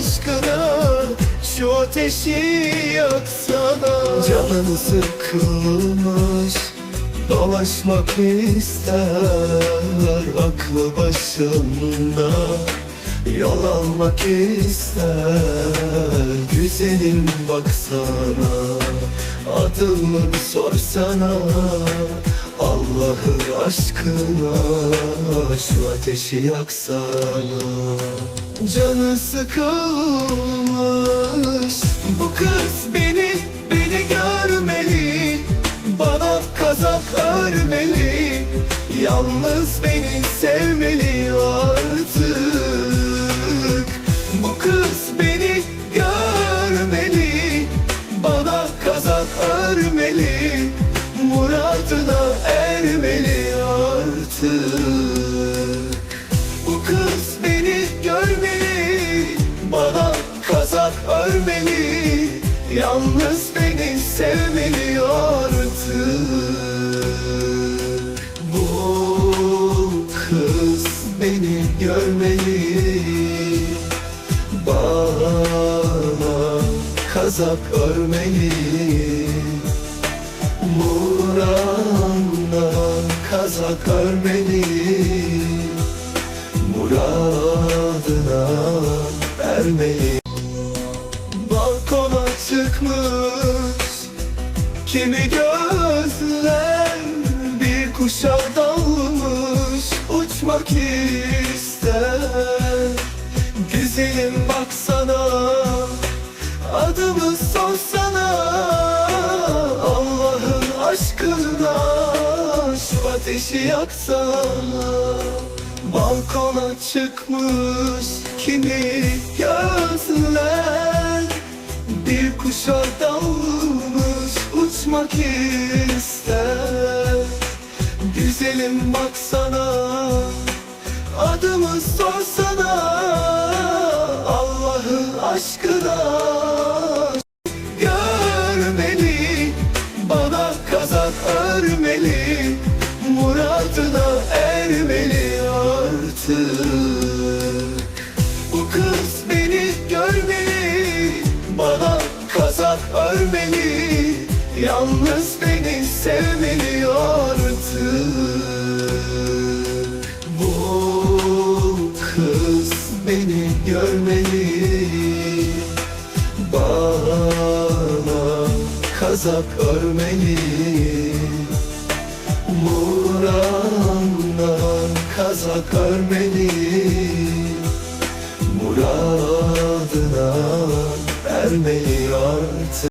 aşkına Şu ateşi yaksana. Canın sıkılmış Dolaşmak ister Aklı başında Yol almak ister Güzelim baksana Adımı sorsana Allah'ı aşkına. Şu ateşi yaksana. Canı sıkılmış Bu kız beni, beni görmeli. Bana kazak örmeli Yalnız beni sevmeli kız beni görmeli Bana kazak örmeli Muradına ermeli artık. Bu kız beni görmeli Bana kazak örmeli Yalnız beni sevmeli artık kazak örmeli Muradına kazak örmeli Muradına ermeli Balkona çıkmış Kimi gözler bir kuşa dalmış. Uçmak ister. Güzelim baksana Adımı sorsana Allah'ın aşkına Şu ateşi yaksana. Balkona çıkmış kimi gözler. Bir kuşa dalmış uçmak ister. Güzelim baksana. Adımı sorsana aşkına. Görmeli Bana kazak örmeli Muradına ermeli artık. Bu kız beni görmeli Bana kazak örmeli Yalnız beni sevmeli artık Bana kazak örmeli. Muradına kazak örmeli. Muradına artık